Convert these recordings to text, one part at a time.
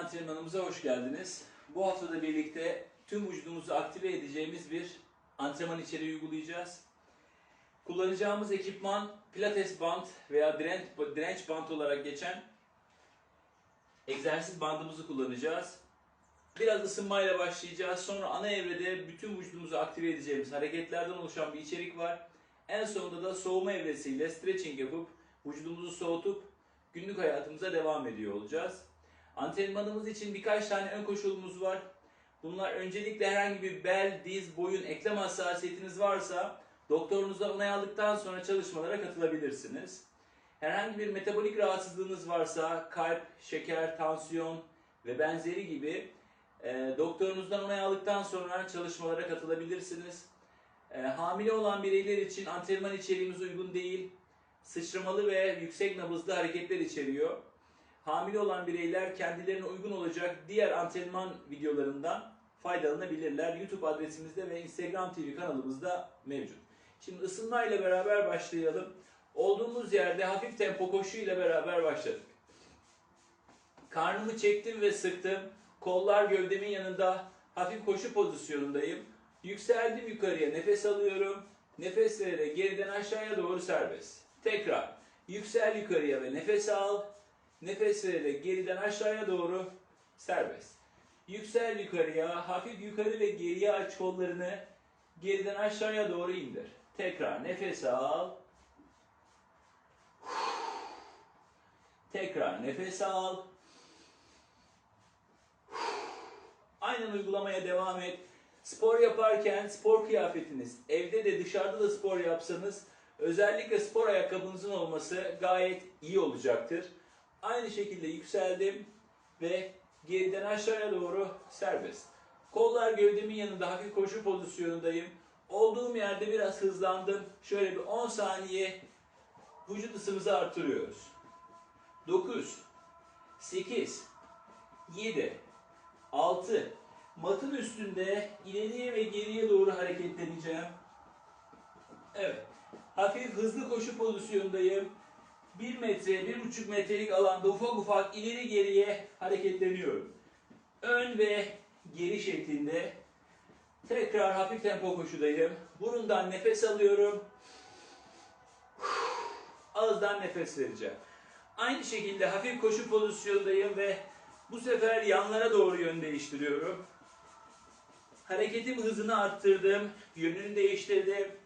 antrenmanımıza hoş geldiniz. Bu haftada birlikte tüm vücudumuzu aktive edeceğimiz bir antrenman içeriği uygulayacağız. Kullanacağımız ekipman pilates band veya direnç, direnç band olarak geçen egzersiz bandımızı kullanacağız. Biraz ısınmayla başlayacağız. Sonra ana evrede bütün vücudumuzu aktive edeceğimiz hareketlerden oluşan bir içerik var. En sonunda da soğuma evresiyle stretching yapıp vücudumuzu soğutup günlük hayatımıza devam ediyor olacağız. Antrenmanımız için birkaç tane ön koşulumuz var. Bunlar öncelikle herhangi bir bel, diz, boyun, eklem hassasiyetiniz varsa doktorunuzdan onay aldıktan sonra çalışmalara katılabilirsiniz. Herhangi bir metabolik rahatsızlığınız varsa kalp, şeker, tansiyon ve benzeri gibi e, doktorunuzdan onay aldıktan sonra çalışmalara katılabilirsiniz. E, hamile olan bireyler için antrenman içeriğimiz uygun değil. Sıçramalı ve yüksek nabızlı hareketler içeriyor. Hamile olan bireyler kendilerine uygun olacak diğer antrenman videolarından faydalanabilirler. YouTube adresimizde ve Instagram TV kanalımızda mevcut. Şimdi ısınma ile beraber başlayalım. Olduğumuz yerde hafif tempo koşu ile beraber başladık. Karnımı çektim ve sıktım. Kollar gövdemin yanında hafif koşu pozisyonundayım. Yükseldim yukarıya nefes alıyorum. Nefes vererek geriden aşağıya doğru serbest. Tekrar yüksel yukarıya ve nefes al. Nefes vererek geriden aşağıya doğru serbest. Yüksel yukarıya, hafif yukarı ve geriye aç kollarını. Geriden aşağıya doğru indir. Tekrar nefes al. Tekrar nefes al. Aynen uygulamaya devam et. Spor yaparken spor kıyafetiniz, evde de dışarıda da spor yapsanız özellikle spor ayakkabınızın olması gayet iyi olacaktır. Aynı şekilde yükseldim ve geriden aşağıya doğru serbest. Kollar gövdemin yanında hafif koşu pozisyonundayım. Olduğum yerde biraz hızlandım. Şöyle bir 10 saniye vücut ısımızı arttırıyoruz. 9 8 7 6 Matın üstünde ileriye ve geriye doğru hareketleneceğim. Evet. Hafif hızlı koşu pozisyondayım. 1 metre, 1,5 metrelik alanda ufak ufak ileri geriye hareketleniyorum. Ön ve geri şeklinde. Tekrar hafif tempo koşudayım. Burundan nefes alıyorum. Ağızdan nefes vereceğim. Aynı şekilde hafif koşu pozisyondayım ve bu sefer yanlara doğru yön değiştiriyorum. Hareketim hızını arttırdım. Yönünü değiştirdim.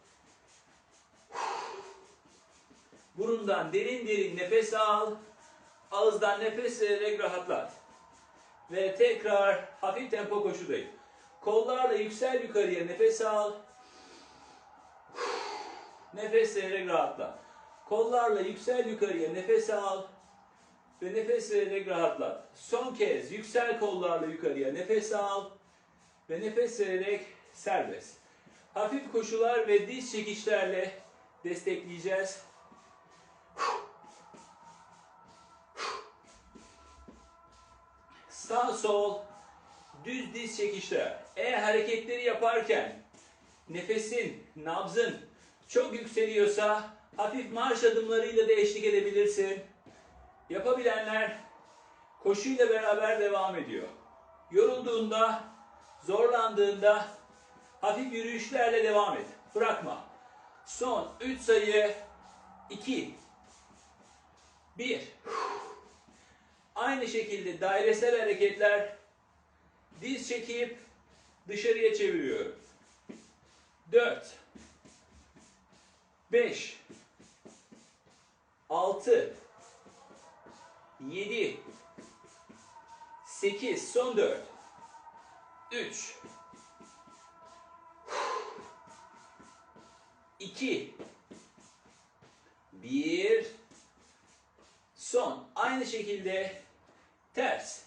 Burundan derin derin nefes al. Ağızdan nefes vererek rahatlat. Ve tekrar hafif tempo koşudayım. Kollarla yüksel yukarıya nefes al. Nefes vererek rahatla. Kollarla yüksel yukarıya nefes al. Ve nefes vererek rahatlat. Son kez yüksel kollarla yukarıya nefes al. Ve nefes vererek serbest. Hafif koşular ve diz çekişlerle destekleyeceğiz. Sağ sol düz diz çekişler. Eğer hareketleri yaparken nefesin, nabzın çok yükseliyorsa hafif marş adımlarıyla da eşlik edebilirsin. Yapabilenler koşuyla beraber devam ediyor. Yorulduğunda, zorlandığında hafif yürüyüşlerle devam et. Bırakma. Son 3 sayı 2 1 Aynı şekilde dairesel hareketler diz çekip dışarıya çeviriyorum. 4 5 6 7 8 son 4 3 2 1 son aynı şekilde ters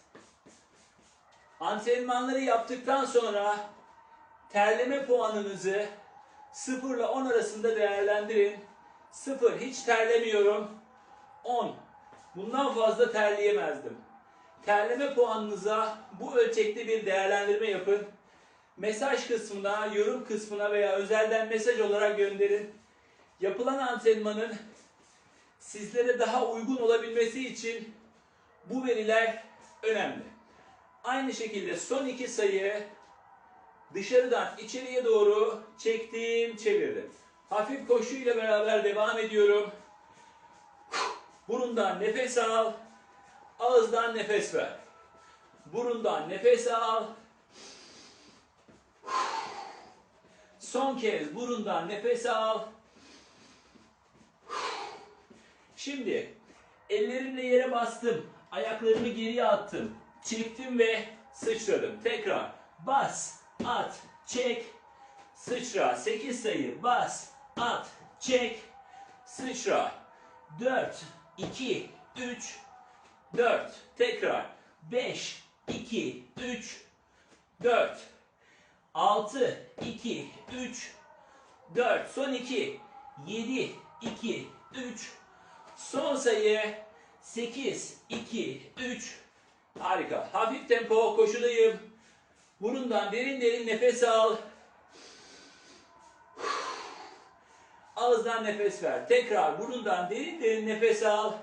antrenmanları yaptıktan sonra terleme puanınızı 0 ile 10 arasında değerlendirin 0 hiç terlemiyorum 10 bundan fazla terleyemezdim terleme puanınıza bu ölçekte bir değerlendirme yapın. Mesaj kısmına, yorum kısmına veya özelden mesaj olarak gönderin. Yapılan antrenmanın sizlere daha uygun olabilmesi için bu veriler önemli. Aynı şekilde son iki sayı dışarıdan içeriye doğru çektim, çevirdim. Hafif koşuyla beraber devam ediyorum. Burundan nefes al. Ağızdan nefes ver. Burundan nefes al. Son kez burundan nefes al. Şimdi ellerimle yere bastım. Ayaklarımı geriye attım. Çektim ve sıçradım. Tekrar bas, at, çek, sıçra. 8 sayı bas, at, çek, sıçra. 4, 2, 3, 4. Tekrar 5, 2, 3, 4. 6, 2, 3, 4. Son 2, 7, 2, 3. Son sayı 8, 2, 3. Harika. Hafif tempo koşudayım. Burundan derin derin nefes al. Ağızdan nefes ver. Tekrar burundan derin derin nefes al.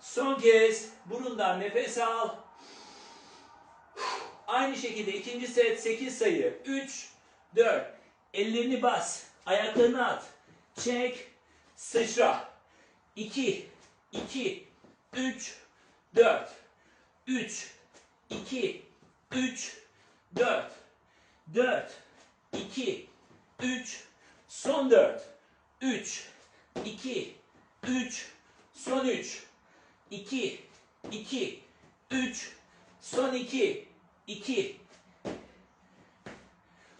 Son kez burundan nefes al. Aynı şekilde ikinci set 8 sayı. 3, 4. Ellerini bas. Ayaklarını at. Çek. Sıçra. 2, 2, 3, 4. 3, 2, 3, 4. 4, 2, 3, son 4. 3, 2, 3, son 3. 2, 2, 3, son 2, 2.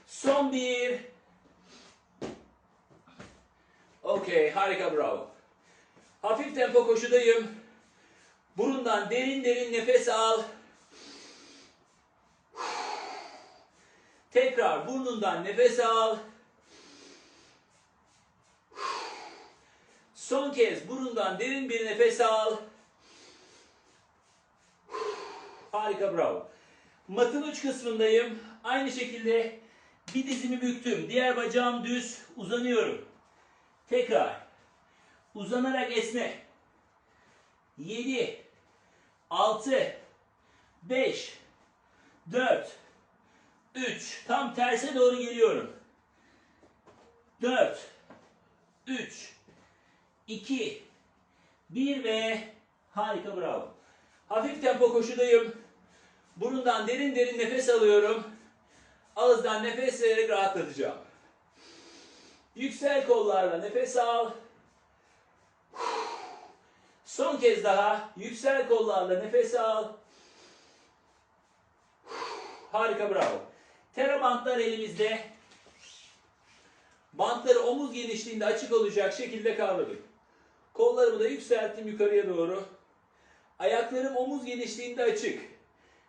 Son 1. Okey, harika bravo. Hafif tempo koşudayım. Burundan derin derin nefes al. Tekrar burnundan nefes al. Son kez burundan derin bir nefes al. Harika bravo. Matın uç kısmındayım. Aynı şekilde bir dizimi büktüm. Diğer bacağım düz. Uzanıyorum. Tekrar. Uzanarak esne. 7 6 5 4 3 Tam terse doğru geliyorum. 4 3 2 1 ve harika bravo. Hafif tempo koşudayım. Burundan derin derin nefes alıyorum. Ağızdan nefes vererek rahatlatacağım. Yüksel kollarla nefes al. Son kez daha yüksel kollarla nefes al. Harika bravo. Tera bantlar elimizde. Bantları omuz genişliğinde açık olacak şekilde kavradım. Kollarımı da yükselttim yukarıya doğru. Ayaklarım omuz genişliğinde açık.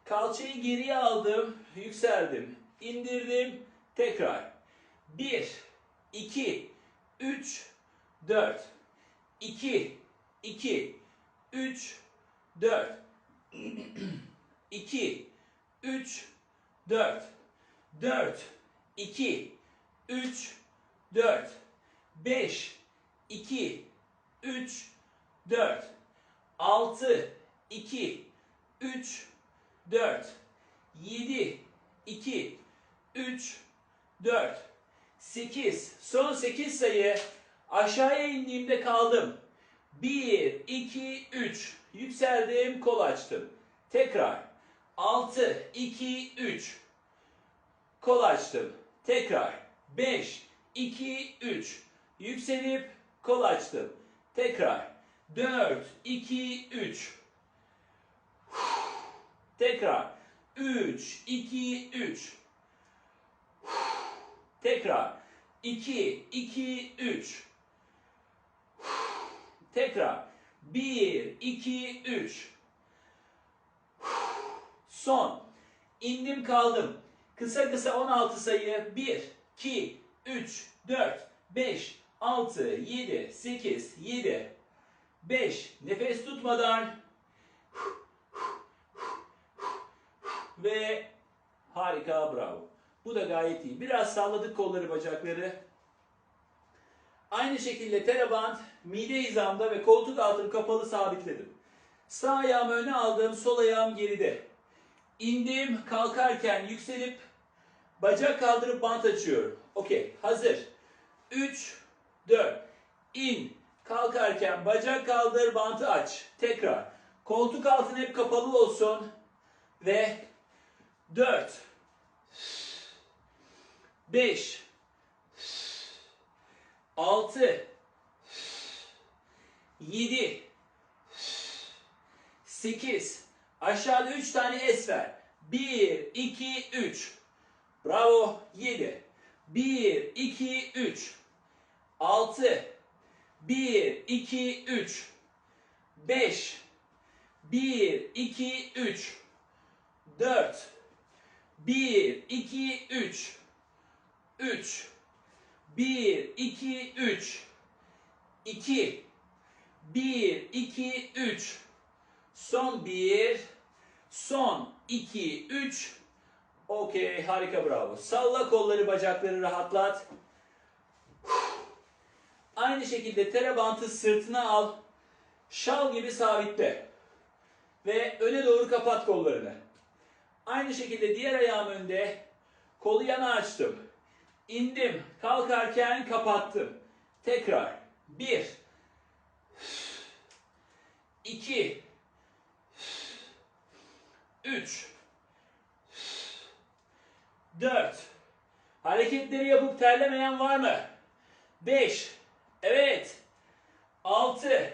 Kalçayı geriye aldım, yükseldim, indirdim, tekrar. 1, 2, 3, 4, 2, 2, 3, 4, 2, 3, 4, 4, 2, 3, 4, 5, 2, 3, 4, 6, 2, 3, 4, 7, 2, 3, 4, 8. Son 8 sayı. Aşağıya indiğimde kaldım. 1, 2, 3. Yükseldim, kol açtım. Tekrar. 6, 2, 3. Kol açtım. Tekrar. 5, 2, 3. Yükselip kol açtım. Tekrar. 4, 2, 3. Tekrar. 3, 2, 3. Tekrar. 2, 2, 3. Tekrar. 1, 2, 3. Son. İndim kaldım. Kısa kısa 16 sayı. 1, 2, 3, 4, 5, 6, 7, 8, 7, 5. Nefes tutmadan. Ve harika bravo. Bu da gayet iyi. Biraz salladık kolları bacakları. Aynı şekilde teraband mide hizamda ve koltuk altını kapalı sabitledim. Sağ ayağımı öne aldım, sol ayağım geride. İndim, kalkarken yükselip bacak kaldırıp bant açıyorum. Okey, hazır. 3, 4. İn, kalkarken bacak kaldır, bantı aç. Tekrar. Koltuk altın hep kapalı olsun. Ve 4, 5, 6, 7, 8. Aşağıda 3 tane es ver. 1, 2, 3. Bravo. 7. 1, 2, 3. 6. 1, 2, 3. 5. 1, 2, 3. 4. 1, 2, 3. 3. 1, 2, 3. 2. 1, 2, 3. Son 1. Son 2, 3. Okey harika bravo. Salla kolları bacakları rahatlat. Aynı şekilde tere bantı sırtına al. Şal gibi sabitle. Ve öne doğru kapat kollarını. Aynı şekilde diğer ayağım önde. Kolu yana açtım. İndim. Kalkarken kapattım. Tekrar. 1 2 3 4 Hareketleri yapıp terlemeyen var mı? 5 Evet 6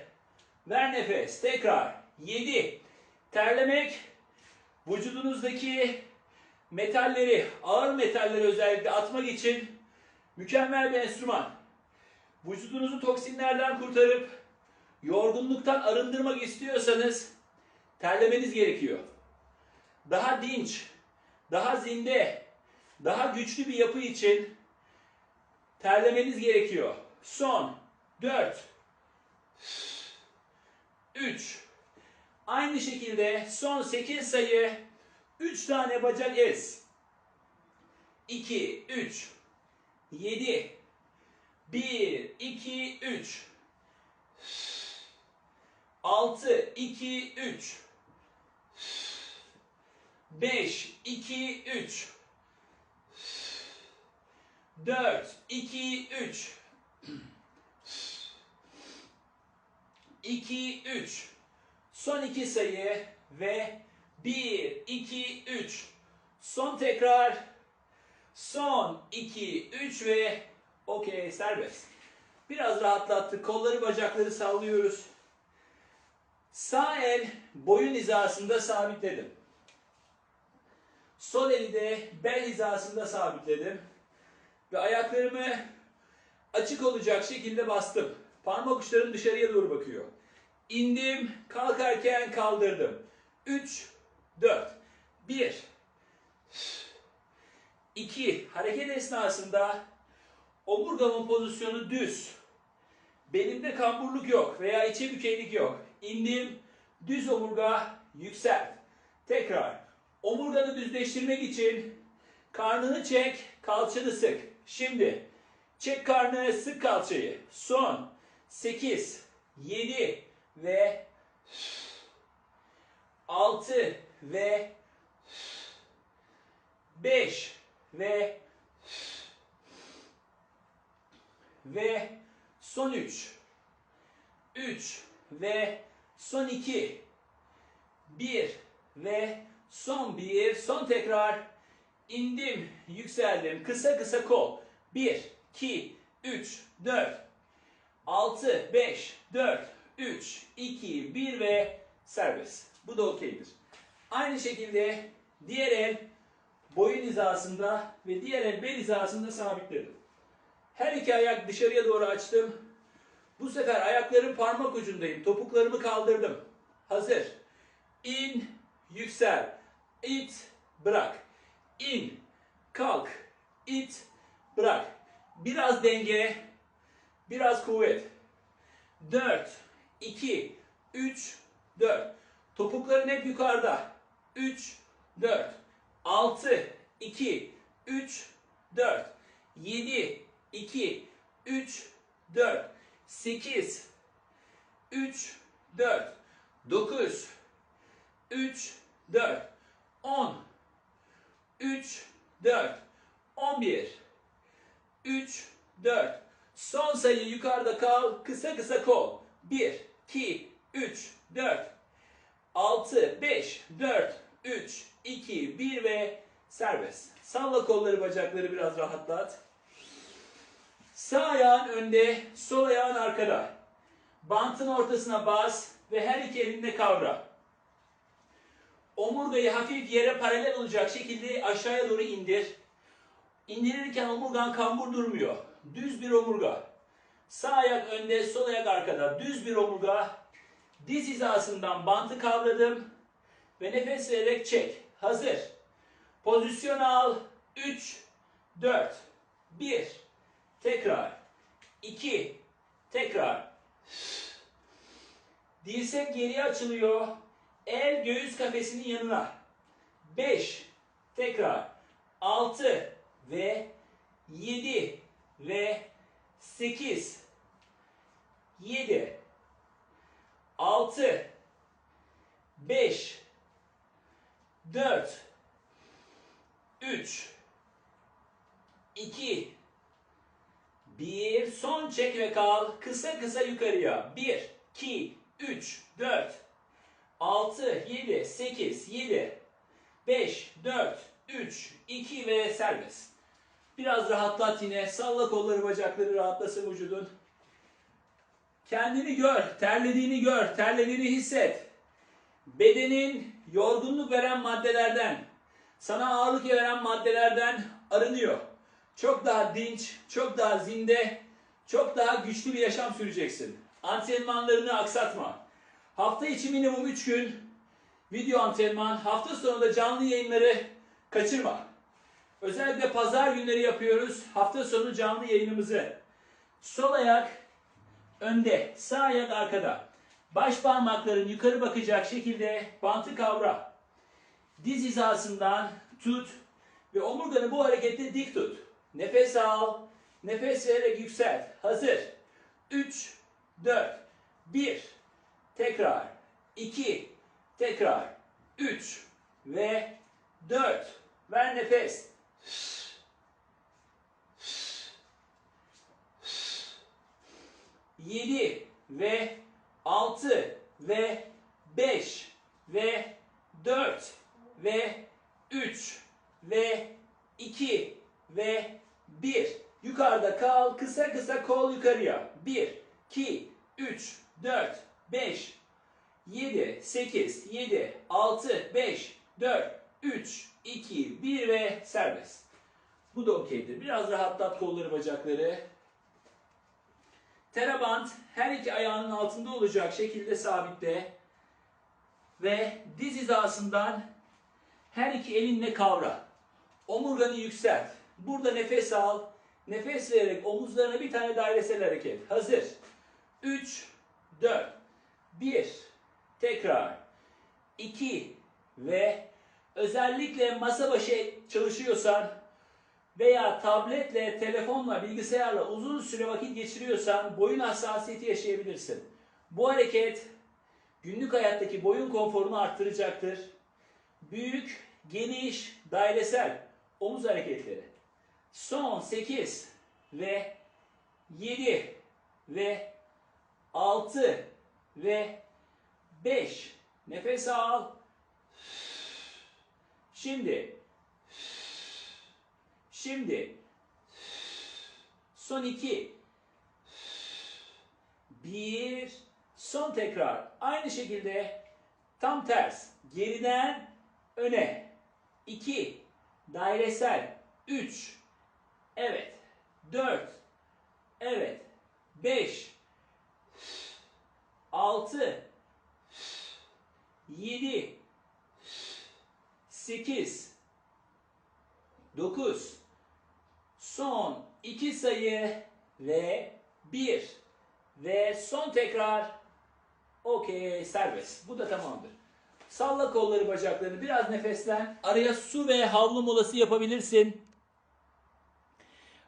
Ver nefes. Tekrar. 7 Terlemek vücudunuzdaki metalleri, ağır metalleri özellikle atmak için mükemmel bir enstrüman. Vücudunuzu toksinlerden kurtarıp yorgunluktan arındırmak istiyorsanız terlemeniz gerekiyor. Daha dinç, daha zinde, daha güçlü bir yapı için terlemeniz gerekiyor. Son 4 3 Aynı şekilde son 8 sayı 3 tane bacak es. 2 3 7 1 2 3 6 2 3 5 2 3 4 2 3 2 3 Son iki sayı ve 1 2 3 Son tekrar Son 2 3 ve okey serbest. Biraz rahatlattık. Kolları bacakları sallıyoruz. Sağ el boyun hizasında sabitledim. Sol eli de bel hizasında sabitledim. Ve ayaklarımı açık olacak şekilde bastım. Parmak uçlarım dışarıya doğru bakıyor. İndim, kalkarken kaldırdım. 3, 4, 1, 2. Hareket esnasında omurgamın pozisyonu düz. Belimde kamburluk yok veya içe bükeylik yok. İndim, düz omurga yüksel. Tekrar. Omurganı düzleştirmek için karnını çek, kalçanı sık. Şimdi çek karnını, sık kalçayı. Son 8, 7 ve 6 ve 5 ve ve son 3 3 ve son 2 1 ve son 1 son tekrar. İndim yükseldim. Kısa kısa kol. 1 2 3 4 6 5 4 3 2 1 ve serbest. Bu da okeydir aynı şekilde diğer el boyun hizasında ve diğer el bel hizasında sabitledim. Her iki ayak dışarıya doğru açtım. Bu sefer ayakların parmak ucundayım. Topuklarımı kaldırdım. Hazır. İn, yüksel. İt, bırak. İn, kalk. İt, bırak. Biraz denge, biraz kuvvet. 4, 2, 3, 4. Topukların hep yukarıda. 3, 4. 6, 2, 3, 4, 7, 2, 3, 4, 8, 3, 4, 9 3 4 10 3 4 11 3 4 Son sayı yukarıda kal. Kısa kısa kol. 1 2 3 4 6 5 4 3 2 1 ve serbest. Salla kolları bacakları biraz rahatlat. Sağ ayağın önde, sol ayağın arkada. Bantın ortasına bas ve her iki elinde kavra. Omurgayı hafif yere paralel olacak şekilde aşağıya doğru indir. İndirirken omurgan kambur durmuyor. Düz bir omurga. Sağ ayak önde, sol ayak arkada. Düz bir omurga. Diz hizasından bantı kavradım. Ve nefes vererek çek. Hazır. Pozisyon al. 3, 4, 1. Tekrar. 2. Tekrar. Dirsek geriye açılıyor. El göğüs kafesinin yanına. 5. Tekrar. 6 ve 7 ve 8 7 6 5 4 3 2 1 son çek ve kal. Kısa kısa yukarıya. 1 2 3 4 6 7 8 7 5 4 3 2 ve serbest. Biraz rahatlat yine. Salla kolları bacakları rahatlasın vücudun. Kendini gör. Terlediğini gör. Terlediğini hisset. Bedenin yorgunluk veren maddelerden, sana ağırlık veren maddelerden arınıyor. Çok daha dinç, çok daha zinde, çok daha güçlü bir yaşam süreceksin. Antrenmanlarını aksatma. Hafta içi minimum 3 gün video antrenman, hafta sonu da canlı yayınları kaçırma. Özellikle pazar günleri yapıyoruz. Hafta sonu canlı yayınımızı. Sol ayak önde, sağ ayak arkada. Baş parmakların yukarı bakacak şekilde bantı kavra. Diz hizasından tut ve omurganı bu harekette dik tut. Nefes al, nefes vererek yükselt. Hazır. 3, 4, 1, tekrar, 2, tekrar, 3 ve 4. Ver nefes. Yedi ve altı ve beş ve dört ve üç ve iki ve bir. Yukarıda kal. Kısa kısa kol yukarıya. Bir, iki, üç, dört, beş, yedi, sekiz, yedi, altı, beş, dört, üç, iki, bir ve serbest. Bu da okeydir. Biraz rahatlat kolları bacakları. Teraband her iki ayağının altında olacak şekilde sabitle ve diz hizasından her iki elinle kavra. Omurganı yükselt. Burada nefes al. Nefes vererek omuzlarına bir tane dairesel hareket. Hazır. 3, 4, 1, tekrar. 2 ve özellikle masa başı çalışıyorsan veya tabletle, telefonla, bilgisayarla uzun süre vakit geçiriyorsan boyun hassasiyeti yaşayabilirsin. Bu hareket günlük hayattaki boyun konforunu arttıracaktır. Büyük, geniş, dairesel omuz hareketleri. Son 8 ve 7 ve 6 ve 5. Nefes al. Şimdi Şimdi son iki. Bir. Son tekrar. Aynı şekilde tam ters. Geriden öne. İki. Dairesel. Üç. Evet. Dört. Evet. Beş. Altı. Yedi. Sekiz. Dokuz. Son iki sayı ve bir ve son tekrar okey serbest. Bu da tamamdır. Salla kolları bacaklarını biraz nefeslen. Araya su ve havlu molası yapabilirsin.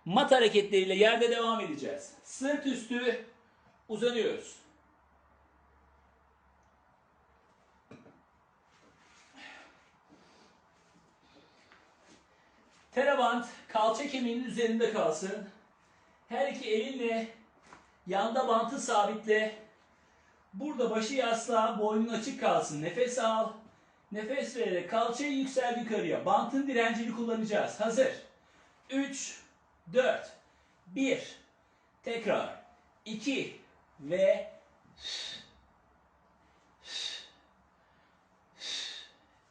Mat hareketleriyle yerde devam edeceğiz. Sırt üstü uzanıyoruz. Teraband kalça kemiğinin üzerinde kalsın. Her iki elinle yanda bantı sabitle. Burada başı yasla, boynun açık kalsın. Nefes al. Nefes vererek kalçayı yüksel yukarıya. Bantın direncini kullanacağız. Hazır. 3, 4, 1. Tekrar. 2 ve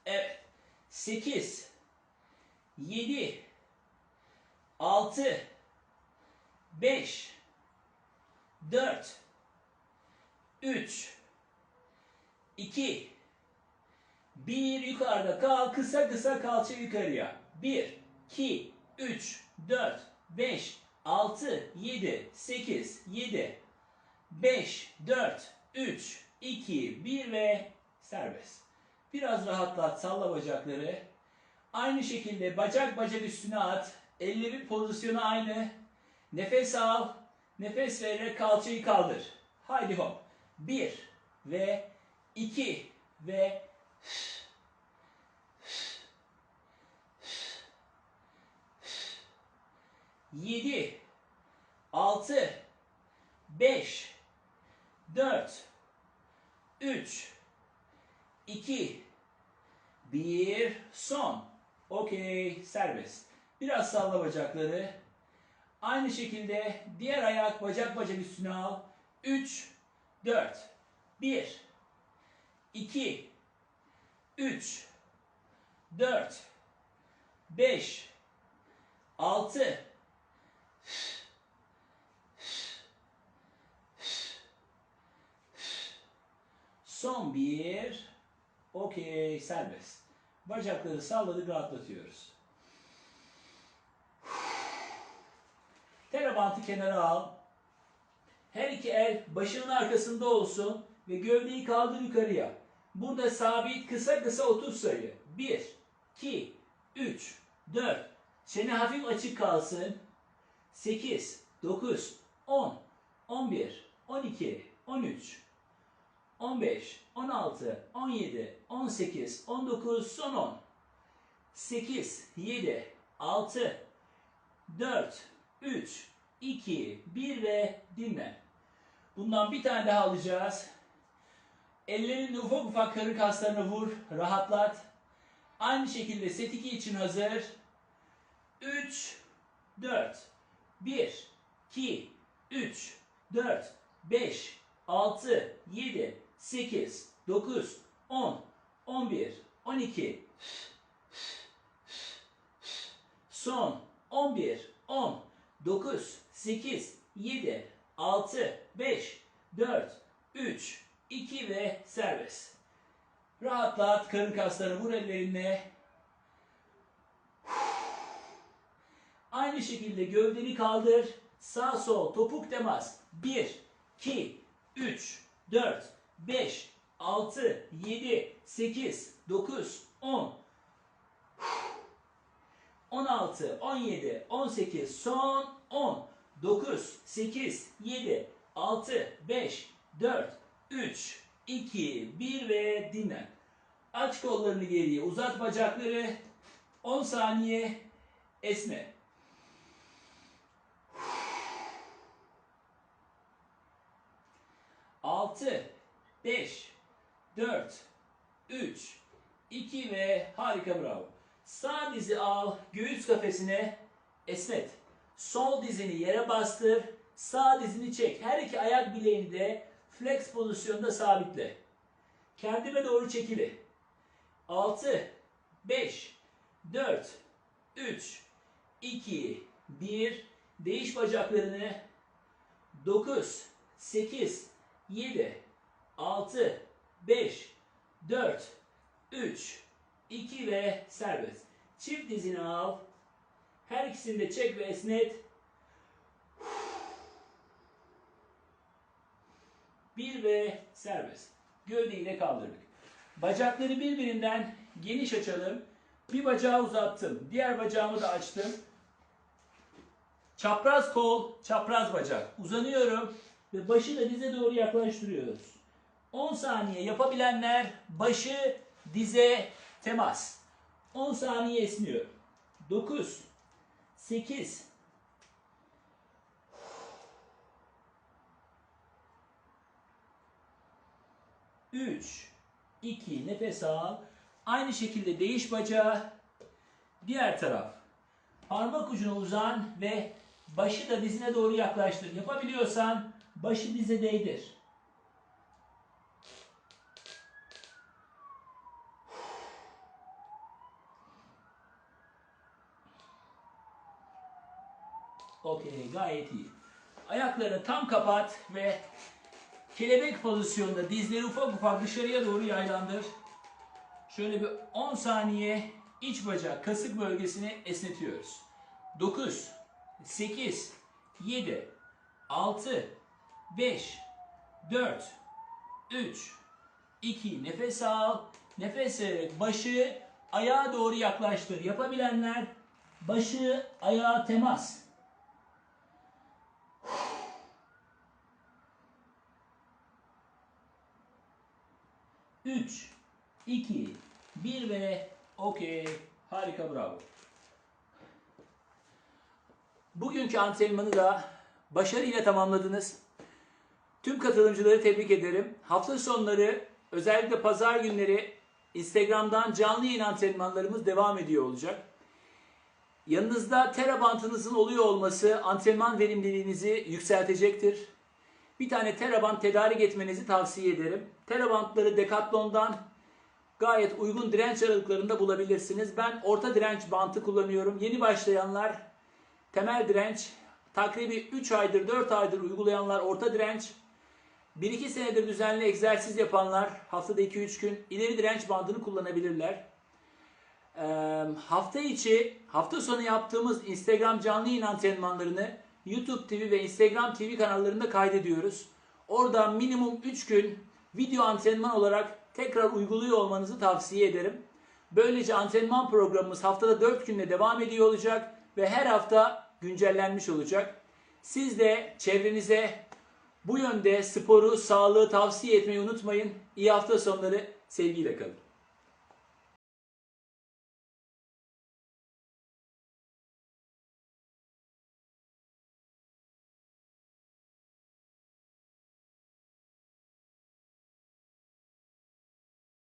Evet. 8 7 6 5 4 3 2 1 yukarıda kal kısa kısa kalça yukarıya. 1 2 3 4 5 6 7 8 7 5 4 3 2 1 ve serbest. Biraz rahatlat salla bacakları. Aynı şekilde bacak bacak üstüne at. Ellerin pozisyonu aynı. Nefes al. Nefes vererek kalçayı kaldır. Haydi hop. Bir ve iki ve yedi, altı, beş, dört, üç, iki, bir, son. Okey, serbest. Biraz salla bacakları. Aynı şekilde diğer ayak bacak bacak üstüne al. 3, 4, 1, 2, 3, 4, 5, 6, son bir. Okey, serbest. Bacakları salladık, rahatlatıyoruz. Terabantı kenara al. Her iki el başının arkasında olsun ve gövdeyi kaldır yukarıya. Burada sabit kısa kısa 30 sayı. 1, 2, 3, 4. Çene hafif açık kalsın. 8, 9, 10, 11, 12, 13, 15, 16, 17, 18, 19, son 10. 8, 7, 6, 4, 3, 2, 1 ve dinle. Bundan bir tane daha alacağız. Ellerini ufak ufak karın kaslarına vur, rahatlat. Aynı şekilde set 2 için hazır. 3, 4, 1, 2, 3, 4, 5, 6, 7, 8, 9, 10, 11, 12, son 11, 10, 9, 8, 7, 6, 5, 4, 3, 2 ve serbest. Rahatlat, karın kaslarını vur ellerinle. Aynı şekilde gövdeni kaldır. Sağ sol topuk temas. 1, 2, 3, 4, 5, 6, 7, 8, 9, 10, 16, 17, 18, son 10, 9, 8, 7, 6, 5, 4, 3, 2, 1 ve dinlen. Aç kollarını geriye, uzat bacakları. 10 saniye esne. 5, 4, 3, 2 ve harika bravo. Sağ dizi al, göğüs kafesine esnet. Sol dizini yere bastır, sağ dizini çek. Her iki ayak bileğini de flex pozisyonda sabitle. Kendime doğru çekili. 6, 5, 4, 3, 2, 1. Değiş bacaklarını. 9, 8, 7, 6, 5, 4, 3, 2 ve serbest. Çift dizini al. Her ikisini de çek ve esnet. Bir ve serbest. Gövdeyi de kaldırdık. Bacakları birbirinden geniş açalım. Bir bacağı uzattım. Diğer bacağımı da açtım. Çapraz kol, çapraz bacak. Uzanıyorum ve başı da dize doğru yaklaştırıyoruz. 10 saniye yapabilenler başı dize temas. 10 saniye esniyor. 9, 8 3 2 nefes al. Aynı şekilde değiş bacağı. Diğer taraf. Parmak ucuna uzan ve başı da dizine doğru yaklaştır. Yapabiliyorsan başı dize değdir. Okey, gayet iyi. Ayaklarını tam kapat ve kelebek pozisyonunda dizleri ufak ufak dışarıya doğru yaylandır. Şöyle bir 10 saniye iç bacak kasık bölgesini esnetiyoruz. 9 8 7 6 5 4 3 2 nefes al. Nefes vererek başı ayağa doğru yaklaştır. Yapabilenler başı ayağa temas. Üç, iki, bir ve okey. Harika bravo. Bugünkü antrenmanı da başarıyla tamamladınız. Tüm katılımcıları tebrik ederim. Hafta sonları özellikle pazar günleri Instagram'dan canlı yayın antrenmanlarımız devam ediyor olacak. Yanınızda terabantınızın oluyor olması antrenman verimliliğinizi yükseltecektir. Bir tane terabant tedarik etmenizi tavsiye ederim. Terabantları Decathlon'dan gayet uygun direnç aralıklarında bulabilirsiniz. Ben orta direnç bantı kullanıyorum. Yeni başlayanlar temel direnç, takribi 3 aydır 4 aydır uygulayanlar orta direnç, 1-2 senedir düzenli egzersiz yapanlar haftada 2-3 gün ileri direnç bandını kullanabilirler. Ee, hafta içi, hafta sonu yaptığımız Instagram canlı yayın antrenmanlarını YouTube TV ve Instagram TV kanallarında kaydediyoruz. Orada minimum 3 gün video antrenman olarak tekrar uyguluyor olmanızı tavsiye ederim. Böylece antrenman programımız haftada 4 günle devam ediyor olacak ve her hafta güncellenmiş olacak. Siz de çevrenize bu yönde sporu, sağlığı tavsiye etmeyi unutmayın. İyi hafta sonları, sevgiyle kalın.